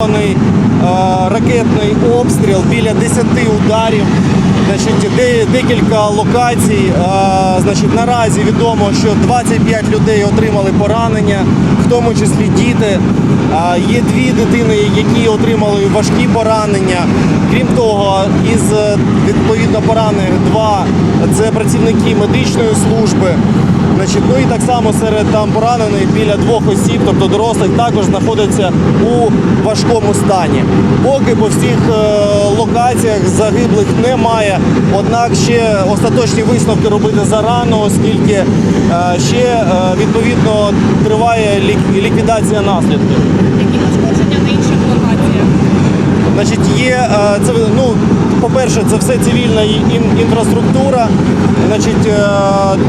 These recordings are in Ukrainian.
Е, ракетний обстріл біля 10 ударів. Значить, де, декілька локацій. Е, значить, наразі відомо, що 25 людей отримали поранення, в тому числі діти. Е, є дві дитини, які отримали важкі поранення. Крім того, із відповідно поранених два це працівники медичної служби. Значить, ну і так само серед там поранених біля двох осіб, тобто дорослих, також знаходяться у важкому стані. Поки по всіх е, локаціях загиблих немає. Однак ще остаточні висновки робити зарано, оскільки е, ще е, відповідно триває лік- ліквідація наслідків. Які пошкодження на інших локаціях? Значить, є це ну, по-перше, це все цивільна інфраструктура. Значить, е,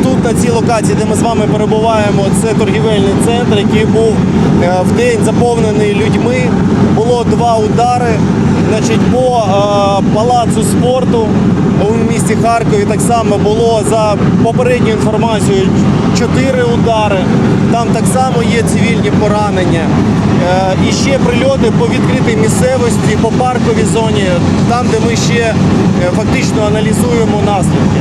тут на цій локації, де ми з вами перебуваємо, це торгівельний центр, який був е, в день заповнений людьми. Було два удари. Значить, по е, палацу спорту у місті Харкові так само було за попередньою інформацією чотири удари. Там так само є цивільні поранення. Е, І ще прильоти по відкритій місцевості, по парковій зоні, там, де ми ще е, фактично аналізуємо наслідки.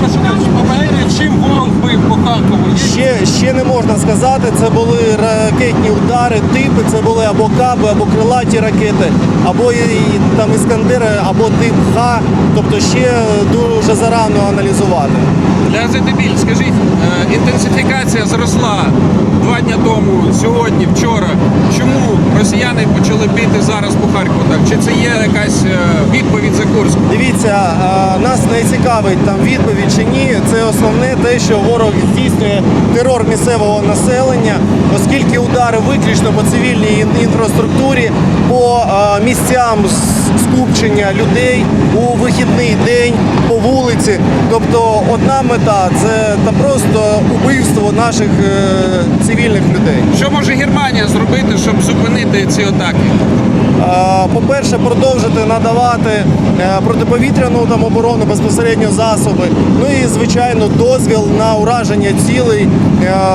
Попередньо чим ворог бив по Харкову? Ще, ще не можна сказати, це були ракетні удари, типи, це були або каби, або крилаті ракети, або і, там іскандери, або тип Х. Тобто ще дуже зарано аналізувати. Для Зетебіль, скажіть, е, інтенсифікація зросла два дні тому, сьогодні, вчора. Чому росіяни почали бити зараз по Харкову? Так? Чи це є якась е, відповідь за Курськ? Дивіться, нас не цікавить там відповідь чи ні. Це основне те, що ворог здійснює терор місцевого населення, оскільки удари виключно по цивільній інфраструктурі, по місцям скупчення людей у вихідний день по вулиці. Тобто одна мета це та просто убивство наших е, цивільних людей. Що може Германія зробити, щоб зупинити ці атаки? По-перше, продовжити надавати е, протиповітряну там оборону безпосередньо засоби. Ну і звичайно дозвіл на ураження цілей е,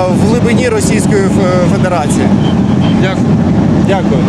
в глибині Російської Федерації. Дякую. Дякую.